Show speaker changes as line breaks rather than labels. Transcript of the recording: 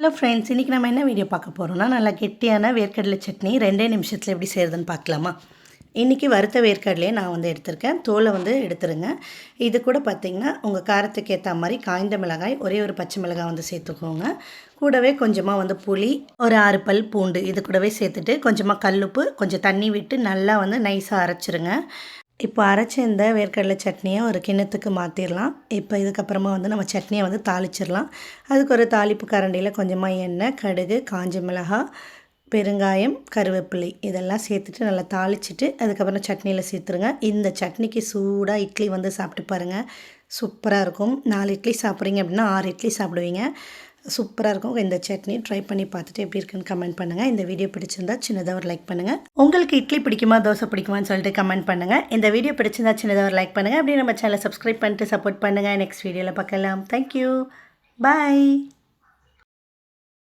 Hello friends இன்றைக்கி நம்ம என்ன வீடியோ பார்க்க போகிறோம்னா நல்லா கெட்டியான வேர்க்கடலை சட்னி ரெண்டே நிமிஷத்தில் எப்படி செய்கிறதுன்னு பார்க்கலாமா? இன்றைக்கி வறுத்த வேர்க்கடலையே நான் வந்து எடுத்திருக்கேன். தோலை வந்து எடுத்துருங்க. இது கூட பார்த்திங்கன்னா உங்கள் காரத்துக்கு ஏற்ற மாதிரி காய்ந்த மிளகாய் ஒரே ஒரு பச்சை மிளகாய் வந்து சேர்த்துக்கோங்க. கூடவே கொஞ்சமாக வந்து புளி ஒரு ஆறு பல் பூண்டு இது கூடவே சேர்த்துட்டு கொஞ்சமாக கல்லுப்பு கொஞ்சம் தண்ணி விட்டு நல்லா வந்து நைஸாக அரைச்சிருங்க. இப்போ அரைச்ச இந்த வேர்க்கடலை சட்னியை ஒரு கிண்ணத்துக்கு மாற்றிடலாம் இப்போ இதுக்கப்புறமா வந்து நம்ம சட்னியை வந்து தாளிச்சிடலாம். அதுக்கு ஒரு தாளிப்பு கரண்டியில் கொஞ்சமாக எண்ணெய் கடுகு காஞ்ச மிளகாய் பெருங்காயம் கருவேப்பிலை இதெல்லாம் சேர்த்துட்டு நல்லா தாளிச்சிட்டு அதுக்கப்புறம் சட்னியில் சேர்த்துருங்க. இந்த சட்னிக்கு சூடாக இட்லி வந்து சாப்பிட்டு பாருங்கள் சூப்பராக இருக்கும். நாலு இட்லி சாப்பிட்றீங்க அப்படின்னா ஆறு இட்லி சாப்பிடுவீங்க. சூப்பராக இருக்கும். இந்த சட்னி ட்ரை பண்ணி பார்த்துட்டு எப்படி இருக்குன்னு கமெண்ட் பண்ணுங்கள் இந்த வீடியோ பிடிச்சிருந்தா சின்னதாக ஒரு லைக் பண்ணுங்கள் உங்களுக்கு இட்லி பிடிக்குமா தோசை பிடிக்குமான்னு சொல்லிட்டு கமெண்ட் பண்ணுங்கள் இந்த வீடியோ பிடிச்சிருந்தா சின்னதாக ஒரு லைக் பண்ணுங்கள் அப்படியே நம்ம சேனலை சப்ஸ்கிரைப் பண்ணிட்டு சப்போர்ட் பண்ணுங்கள் நெக்ஸ்ட் வீடியோவில் பார்க்கலாம். Thank you bye